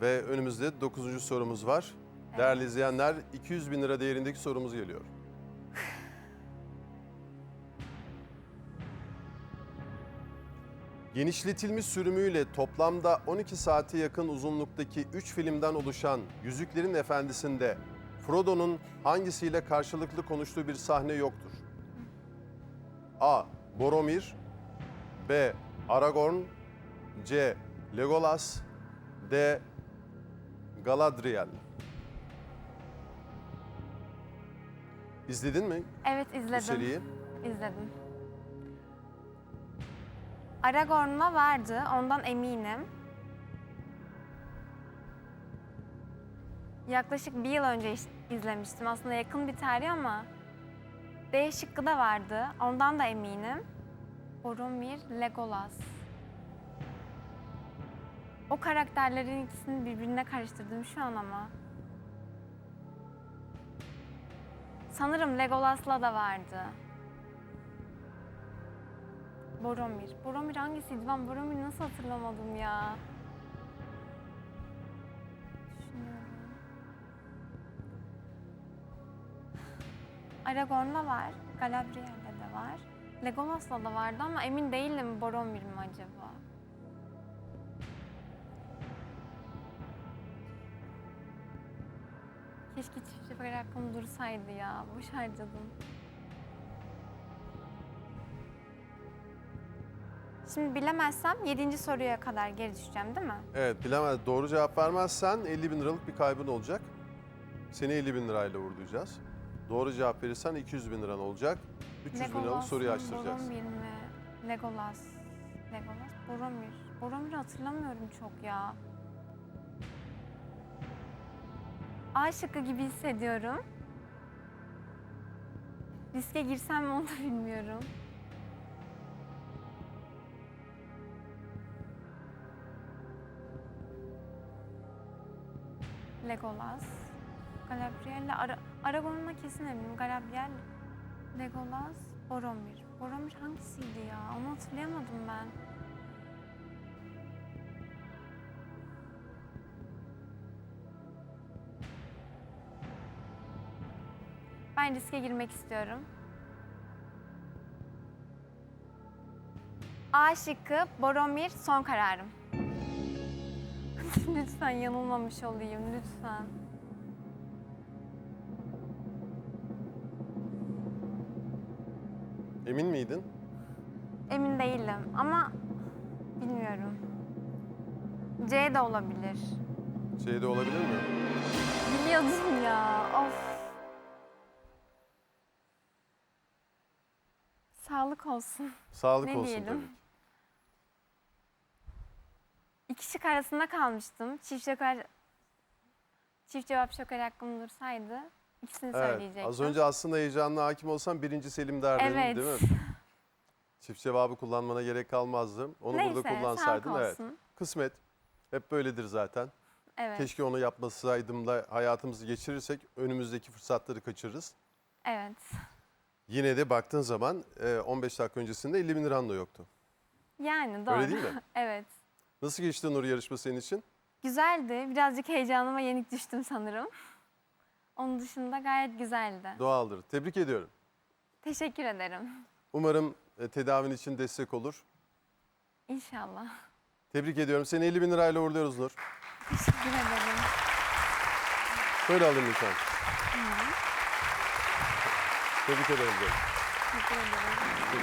Ve önümüzde 9. sorumuz var. Değerli izleyenler 200 bin lira değerindeki sorumuz geliyor. Genişletilmiş sürümüyle toplamda 12 saate yakın uzunluktaki 3 filmden oluşan Yüzüklerin Efendisi'nde Frodo'nun hangisiyle karşılıklı konuştuğu bir sahne yoktur? A. Boromir B. Aragorn C. Legolas D. Galadriel İzledin mi Evet bu izledim. seriyi? İzledim. Aragorn'la vardı, ondan eminim. Yaklaşık bir yıl önce iş- izlemiştim. Aslında yakın bir tarih ama D şıkkı da vardı. Ondan da eminim. Boromir, Legolas. O karakterlerin ikisini birbirine karıştırdım şu an ama. Sanırım Legolas'la da vardı. Boromir. Boromir hangisiydi? Ben Boromir'i nasıl hatırlamadım ya? Düşünüyorum. Aragorn'la var. Galadriel'le de var. Legolas'la da vardı ama emin değilim Boromir mi acaba? Keşke çift sefer hakkım dursaydı ya. Boş harcadım. Şimdi bilemezsem 7. soruya kadar geri düşeceğim değil mi? Evet bilemez. Doğru cevap vermezsen 50 bin liralık bir kaybın olacak. Seni 50 bin lirayla uğurlayacağız. Doğru cevap verirsen 200 bin liran olacak. 300 bin liralık soruyu açtıracağız. Boromir mi? Legolas. Legolas, Boromir. Boromir'i hatırlamıyorum çok ya. A şıkkı gibi hissediyorum. Riske girsem mi onu da bilmiyorum. Legolas. Galadriel'le Ara Aragorn'la kesin eminim. Galadriel, Legolas, Boromir. Boromir hangisiydi ya? Onu hatırlayamadım ben. Ben riske girmek istiyorum. A şıkkı Boromir son kararım. lütfen yanılmamış olayım lütfen. Emin miydin? Emin değilim ama bilmiyorum. C de olabilir. Şeyde olabilir mi? Biliyordum ya. Of. Sağlık olsun. Sağlık Ne olsun diyelim? tabii ki. İki şık arasında kalmıştım. Çift joker Çift cevap joker hakkım dursaydı ikisini Evet, söyleyecektim. az önce aslında heyecanına hakim olsan birinci Selim derdin Evet. değil mi? Çift cevabı kullanmana gerek kalmazdı. Onu Neyse, burada sağlık kullansaydın evet. olsun. Kısmet. Hep böyledir zaten. Evet. Keşke onu yapmasaydım da hayatımızı geçirirsek önümüzdeki fırsatları kaçırırız. Evet. Yine de baktığın zaman e, 15 dakika öncesinde 50 bin liran da yoktu. Yani doğru. Öyle değil mi? evet. Nasıl geçti Nur yarışma senin için? Güzeldi. Birazcık heyecanıma yenik düştüm sanırım. Onun dışında gayet güzeldi. Doğaldır. Tebrik ediyorum. Teşekkür ederim. Umarım e, tedavin için destek olur. İnşallah. Tebrik ediyorum. Seni 50 bin lirayla uğurluyoruz Nur. Teşekkür ederim. Böyle alın lütfen. Tebrik ederim. diyorum. Teşekkür ederim. Buyurun.